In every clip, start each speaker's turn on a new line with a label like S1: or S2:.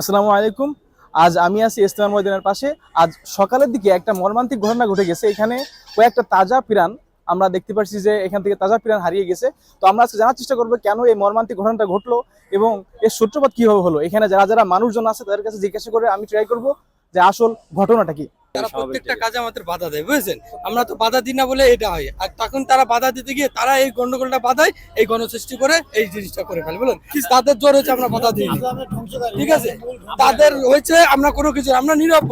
S1: আসসালামু আলাইকুম। আজ আমি আছি ইস্তেমার ময়দানের পাশে। আজ সকালের দিকে একটা মর্মান্তিক ঘটনা ঘটে গেছে। এখানে কয়েকটা তাজা পিরান আমরা দেখতে পাচ্ছি যে এখান থেকে তাজা পিরান হারিয়ে গেছে। তো আমরা আজকে জানার চেষ্টা করব কেন এই মর্মান্তিক ঘটনাটা ঘটলো এবং এর সূত্রপাত কীভাবে হলো? এখানে যারা যারা মানুষজন আছে তাদের কাছে জিজ্ঞাসা করে আমি ট্রাই করব যে আসল ঘটনাটা কি।
S2: তারা প্রত্যেকটা কাজে আমাদের বাধা দেয় বুঝেছেন? আমরা তো বাধা দিই না বলে এটা হয়। আর তখন তারা বাধা দিতে গিয়ে তারা এই গন্ডগোলটা বাধায় এই গণসৃষ্টি করে এই জিনিসটা করে ফেলে বলেন? তাদের জোর হচ্ছে আমরা বাধা দিই। ঠিক আছে? তাদের হয়েছে আমরা কোনো কিছু আমরা নিরব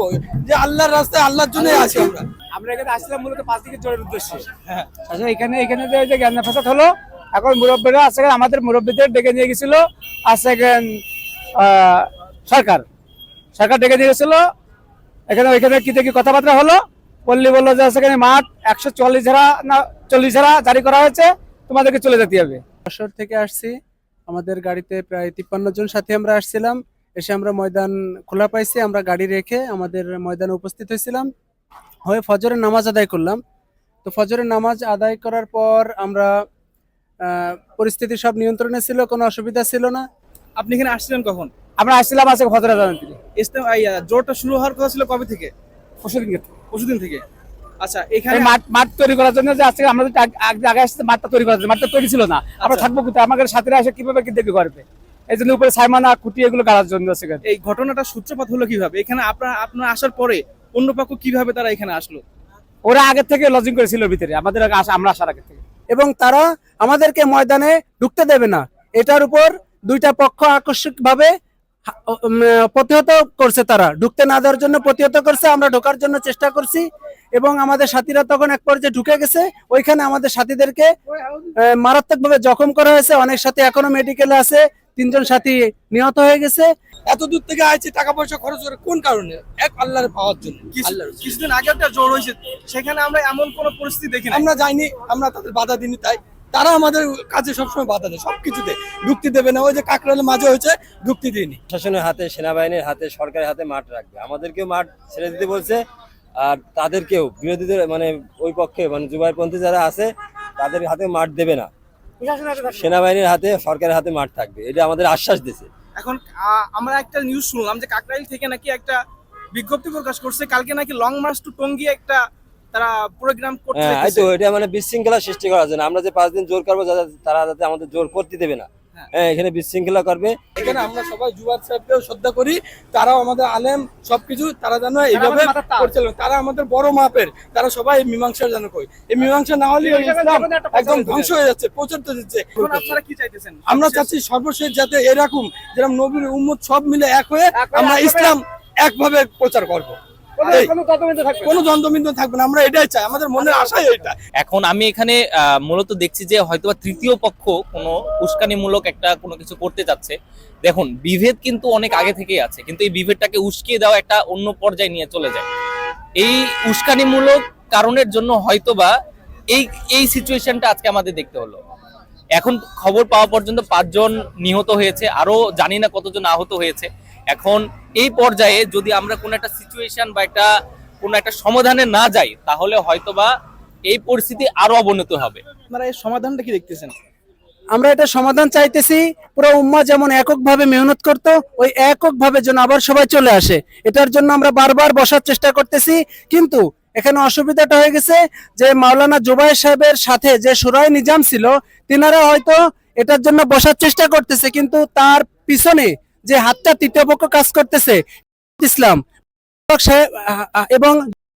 S2: যে আল্লাহর রাস্তায় আল্লাহর জন্য আছি আমরা।
S3: আমরা এখানে আসছিলাম মূলত পাঁচ দিকে জোরের উদ্দেশ্যে। আচ্ছা এখানে এখানে যে যে জ্ঞান ফাসাদ হলো এখন মুরব্বীরা আজকে আমাদের মুরব্বীদের ডেকে নিয়ে গেছিল আজকে সরকার। সরকার ডেকে নিয়ে গেছিল এখানে ওইখানে কি দেখি কথাবার্তা হলো? পল্লী বলল যে সেখানে মাঠ একশো চল্লিশ ধারা না চল্লিশ ধারা জারি করা হয়েছে তোমাদেরকে চলে যেতে হবে।
S4: যশোর থেকে আসছি। আমাদের গাড়িতে প্রায় তিপ্পান্ন জন সাথে আমরা আসছিলাম। এসে আমরা ময়দান খোলা পাইছি আমরা গাড়ি রেখে আমাদের ময়দানে উপস্থিত হয়েছিলাম। হয়ে ফজরের নামাজ আদায় করলাম। তো ফজরের নামাজ আদায় করার পর আমরা পরিস্থিতি সব নিয়ন্ত্রণে ছিল কোনো অসুবিধা ছিল না।
S1: আপনি এখানে আসছিলেন কখন?
S3: আমরা আসছিলাম আজকে ফজরা জানান থেকে
S1: ইস্তেমা জোরটা শুরু হওয়ার কথা ছিল কবে থেকে?
S3: পরশুদিন
S1: পরশুদিন থেকে? আচ্ছা এখানে
S3: মাঠ মাঠ তৈরি করার জন্য যে আজকে আমাদের আগ- মাঠটা তৈরি করার জন্য মাঠটা তৈরি ছিল না। আমরা
S1: আচ্ছা।
S3: থাকব কোথায়? আমাদের সাথীরা এসে কীভাবে কি দেখবে করবে? এই জন্য উপরে সাইমানা কুটি এগুলো গাড়ার জন্য সেখানে
S1: এই ঘটনাটা সূত্রপাত হলো কীভাবে? এখানে আপনার আপনার আসার পরে অন্য পক্ষ কীভাবে তারা এখানে আসলো?
S3: ওরা আগে থেকে লজিং করেছিল ভিতরে। আমাদের আগে আমরা আসার আগে থেকে।
S4: এবং তারা আমাদেরকে ময়দানে ঢুকতে দেবে না। এটার উপর দুইটা পক্ষ আকস্মিক ভাবে প্রতিহত করছে তারা। ঢুকতে না দেওয়ার জন্য প্রতিহত করছে আমরা ঢোকার জন্য চেষ্টা করছি এবং আমাদের সাথীরা তখন এক পর্যায়ে ঢুকে গেছে। ওইখানে আমাদের সাথীদেরকে মারাত্মক ভাবে জখম করা হয়েছে। অনেক সাথী এখনও মেডিকেলে আছে। তিনজন সাথী নিহত হয়ে গেছে।
S2: এত দূর থেকে আইছে টাকা পয়সা খরচ করে কোন কারণে? এক আল্লাহর পাওয়ার জন্য।
S1: কিছুদিন আগে একটা জোর হয়েছে সেখানে আমরা এমন কোন পরিস্থিতি দেখি
S2: আমরা যাইনি আমরা তাদের বাধা দিইনি তাই তারা আমাদের কাজে সবসময় বাধা দেয় সবকিছুতে ঢুকতে দেবে না। ওই যে কাকরালের মাঝে হয়েছে ঢুকতে দিইনি
S5: প্রশাসনের হাতে সেনাবাহিনীর হাতে সরকারের হাতে মাঠ রাখবে। আমাদেরকেও মাঠ ছেড়ে দিতে বলছে আর তাদেরকেও বিরোধীদের মানে ওই পক্ষে মানে জুবাইপন্থী যারা আছে তাদের হাতে মাঠ দেবে না। সেনাবাহিনীর হাতে সরকারের হাতে মাঠ থাকবে। এটা আমাদের আশ্বাস দিয়েছে।
S1: এখন আমরা একটা নিউজ শুনলাম যে কাকরাইল থেকে নাকি একটা বিজ্ঞপ্তি প্রকাশ করছে কালকে নাকি লং মার্চ টু টঙ্গী একটা তারা প্রোগ্রাম করতে
S5: হ্যাঁ এই
S1: চাইতেছে।
S5: তো এটা মানে বিশৃঙ্খলা সৃষ্টি করার জন্য। আমরা যে পাঁচ দিন জোর করব তারা যাতে আমাদের জোর করতে দেবে না।
S1: হ্যাঁ।
S5: হ্যাঁ এখানে বিশৃঙ্খলা করবে।
S2: এখানে আমরা সবাই জুয়ার সাহেবকেও শ্রদ্ধা করি। তারাও আমাদের আলেম সবকিছু তারা যেন এইভাবে। পরিচালনা তারা আমাদের বড় মাপের। তারা সবাই মীমাংসা যেন কই এই মীমাংসা না হলে ইসলাম একদম ধ্বংস হয়ে যাচ্ছে প্রচারতে দিচ্ছে।
S1: আপনারা কি চাইতেছেন?
S2: আমরা চাচ্ছি সর্বশেষ যাতে এরকম যেরকম নবীর উম্মত সব মিলে এক হয়ে আমরা ইসলাম একভাবে প্রচার করব।
S3: কোনো-
S2: এই,
S3: থাকবে না।
S2: কোনো দ্বন্দ্ববিন্দু থাকবে না আমরা এটাই চাই আমাদের মনের আশাই এটা
S6: এখন আমি এখানে মূলত দেখছি যে হয়তোবা তৃতীয় পক্ষ কোনো উস্কানিমূলক একটা কোনো কিছু করতে যাচ্ছে। দেখুন বিভেদ কিন্তু অনেক আগে থেকেই আছে কিন্তু এই বিভেদটাকে উস্কিয়ে দেওয়া একটা অন্য পর্যায়ে নিয়ে চলে যায়। এই উস্কানিমূলক কারণের জন্য হয়তোবা এই এই সিচুয়েশনটা আজকে আমাদের দেখতে হলো। এখন খবর পাওয়া পর্যন্ত পাঁচজন নিহত হয়েছে আরও জানি না কতজন আহত হয়েছে। এখন এই পর্যায়ে যদি আমরা কোনো একটা সিচুয়েশন বা একটা কোনো একটা সমাধানে না যাই তাহলে হয়তোবা এই পরিস্থিতি আরও অবনত হবে।
S1: আপনারা এই সমাধানটা কি দেখতেছেন?
S4: আমরা এটা সমাধান চাইতেছি পুরো উম্মা যেমন এককভাবে মেহনত করতো ওই এককভাবে যেন আবার সবাই চলে আসে। এটার জন্য আমরা বারবার বসার চেষ্টা করতেছি কিন্তু এখানে অসুবিধাটা হয়ে গেছে যে মাওলানা জুবাই সাহেবের সাথে যে সুরাই নিজাম ছিল তিনারা হয়তো এটার জন্য বসার চেষ্টা করতেছে কিন্তু তার পিছনে যে হাতটা তৃতীয় পক্ষ কাজ করতেছে, ইসলাম। এবং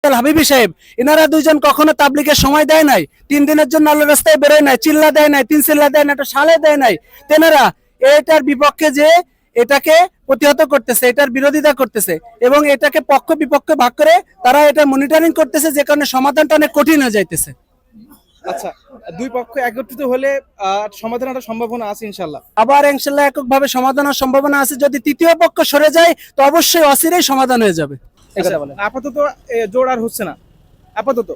S4: হাবিবি সাহেব, এনারা দুইজন কখনো তাবলিগের সময় দেয় নাই, তিন দিনের জন্য আল্লাহ রাস্তায় বেরোয় নাই, চিল্লা দেয় নাই, তিন চিল্লা দেয় না একটা সালে দেয় নাই। তেনারা এটার বিপক্ষে যে এটাকে প্রতিহত করতেছে, এটার বিরোধিতা করতেছে, এবং এটাকে পক্ষ বিপক্ষে ভাগ করে তারা এটা মনিটরিং করতেছে, যে কারণে সমাধানটা অনেক কঠিন হয়ে যাইতেছে।
S1: আচ্ছা দুই পক্ষ একত্রিত হলে সমাধান একটা সম্ভাবনা আছে ইনশাল্লাহ
S4: আবার ইনশাল্লাহ এককভাবে সমাধানের সম্ভাবনা আছে। যদি তৃতীয় পক্ষ সরে যায় তো অবশ্যই অচিরেই সমাধান হয়ে যাবে।
S1: আচ্ছা, আপাতত জোর আর হচ্ছে না। আপাতত?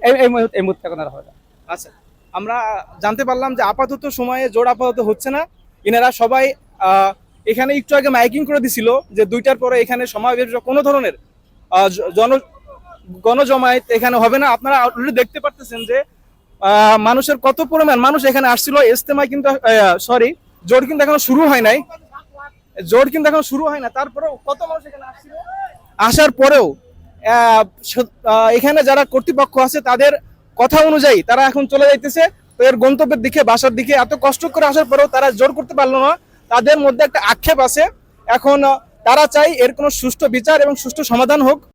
S3: এই মুহূর্তে এখন আর হবে না।
S1: আচ্ছা আমরা জানতে পারলাম যে আপাতত সময়ে জোর আপাতত হচ্ছে না। এনারা সবাই আহ, এখানে একটু আগে মাইকিং করে দিছিল যে দুইটার পরে এখানে সমাবেশ কোনো ধরনের জন গণজমায়েত এখানে হবে না। আপনারা অলরেডি দেখতে পারতেছেন যে মানুষের কত পরিমাণ, মানুষ এখানে আসছিল ইস্তেমায় কিন্তু সরি জোর কিন্তু এখনও শুরু হয় নাই। জোট কিন্তু এখন শুরু হয় না, তারপরেও কত মানুষ এখানে আসছিল? আসার পরেও এখানে যারা কর্তৃপক্ষ আছে, তাদের কথা অনুযায়ী তারা এখন চলে যাইতেছে। এর গন্তব্যের দিকে, বাসার দিকে, এত কষ্ট করে আসার পরেও তারা জোর করতে পারল না। তাদের মধ্যে একটা আক্ষেপ আছে। এখন তারা চাই এর কোনো সুষ্ঠু বিচার এবং সুষ্ঠু সমাধান হোক।